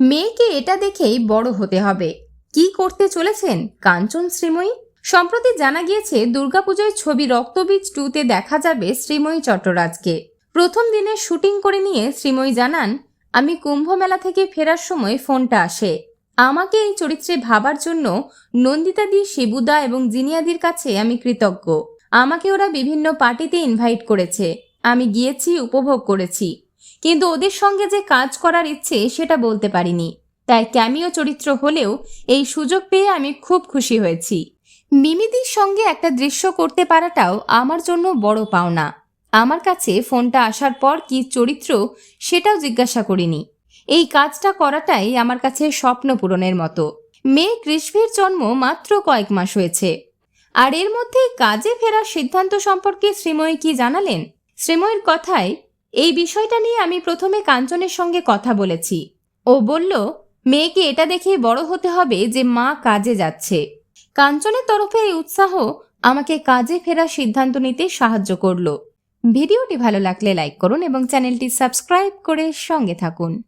মেয়েকে এটা দেখেই বড় হতে হবে। কি করতে চলেছেন কাঞ্চন শ্রীময়ী? সম্প্রতি জানা গিয়েছে, দুর্গাপুজোয় ছবি রক্তবীজ টুতে দেখা যাবে শ্রীময়ী চট্টরাজকে। প্রথম দিনে শুটিং করে নিয়ে শ্রীময়ী জানান, আমি কুম্ভ মেলা থেকে ফেরার সময় ফোনটা আসে। আমাকে এই চরিত্রে ভাবার জন্য নন্দিতাদি শিবুদা এবং জিনিয়াদির কাছে আমি কৃতজ্ঞ। আমাকে ওরা বিভিন্ন পার্টিতে ইনভাইট করেছে। আমি গিয়েছি, উপভোগ করেছি। কিন্তু ওদের সঙ্গে যে কাজ করার ইচ্ছে সেটা বলতে পারিনি। তাই ক্যামিও চরিত্র হলেও এই সুযোগ পেয়ে আমি খুব খুশি হয়েছি। মিমিদির সঙ্গে একটা দৃশ্য করতে পারাটাও আমার জন্য বড় পাওনা। আমার কাছে ফোনটা আসার পর কি চরিত্র সেটাও জিজ্ঞাসা করিনি। এই কাজটা করাটাই আমার কাছে স্বপ্ন পূরণের মতো। মেয়ে কৃষ্ণের জন্ম মাত্র কয়েক মাস হয়েছে। আর এর মধ্যে কাজে ফেরার সিদ্ধান্ত সম্পর্কে শ্রীময়ী কি জানালেন? শ্রীময়ীর কথায় এই বিষয়টা নিয়ে আমি প্রথমে কাঞ্চনের সঙ্গে কথা বলেছি। ও বলল, মেয়েকে এটা দেখে বড় হতে হবে যে মা কাজে যাচ্ছে। কাঞ্চনের তরফে এই উৎসাহ আমাকে কাজে ফেরার সিদ্ধান্ত নিতে সাহায্য করল। ভিডিওটি ভালো লাগলে লাইক করুন এবং চ্যানেলটি সাবস্ক্রাইব করে সঙ্গে থাকুন।